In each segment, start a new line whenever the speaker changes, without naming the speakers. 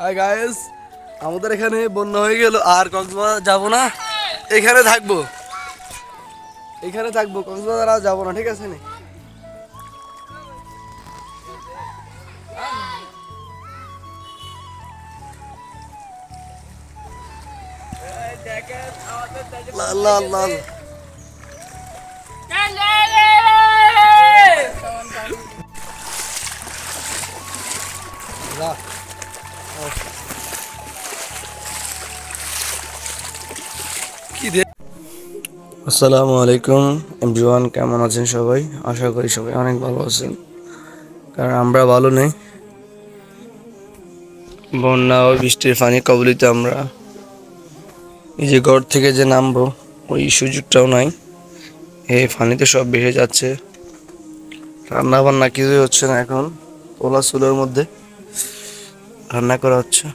Hi guys আমাদের এখানে বন্যা হয়ে গেল। আর কক্সবাজার যাব না। এখানে থাকব। এখানে থাকব। কক্সবাজার আর যাব না, ঠিক আছে নি? লাল লাল লাল। আসসালামু আলাইকুম, এভরিওয়ান কেমন আছেন সবাই? আশা করি সবাই অনেক ভালো আছেন। কারণ আমরা ভালো নেই। বন্যা ও বৃষ্টির পানি কবলিতে আমরা। এই যে ঘর থেকে যে নামবো, ওই সুযোগটাও নাই। এই পানিতে সব ভেসে যাচ্ছে। রান্না বান্না কিছুই হচ্ছে না এখন ওলা চুলোর মধ্যে। রান্না করা হচ্ছে।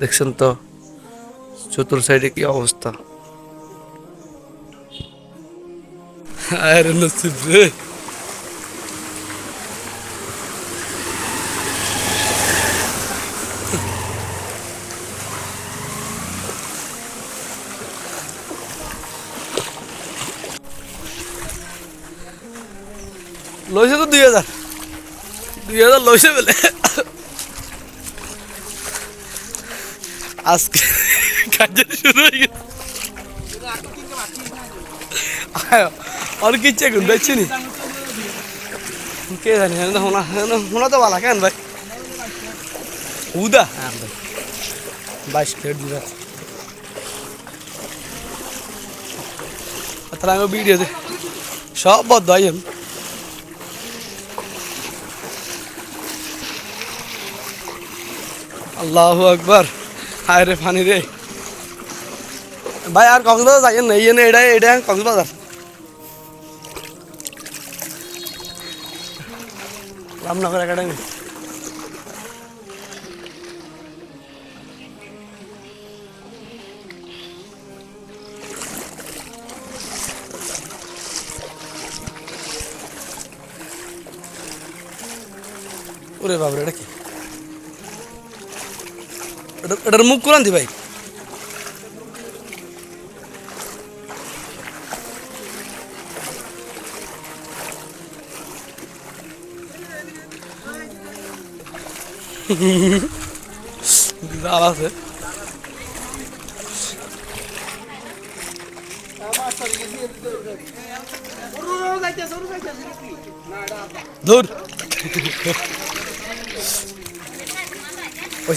দেখছেন তো, চতুর সাইডে কি অবস্থা। লইছে তো দুই হাজার। দুই হাজার লইছে বেলে। আজকে কাজের শুরু হয়ে গেছে আর কি চেক দেখছি নি কে জানি হোনা হোনা তো ভালো কেন ভাই উদা হ্যাঁ ভাই বাইশ প্লেট দিদা তাহলে আমি ভিডিও দে সব বদ্ধ আইন আল্লাহ আকবার হায় রে ফানি রে। ভাই, আর কক্সবাজার যাইয়েন না ইয়ে এটা এটা কক্সবাজার। রামনগর একাডেমি। ওরে বাবরে এটা কি? এটার মুখ কোরআন দি ভাই। জাল আছে। দূর ওই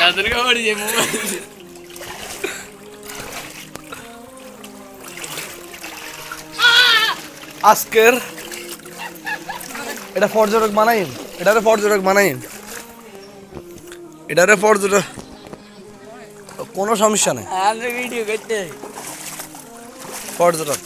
সাইড আজকের এটা পর্যটক বানাইন এটারে পর্যটক বানাইন এটারে পর্যটক কোনো সমস্যা নেই
আমরা ভিডিও করতে
পর্যটক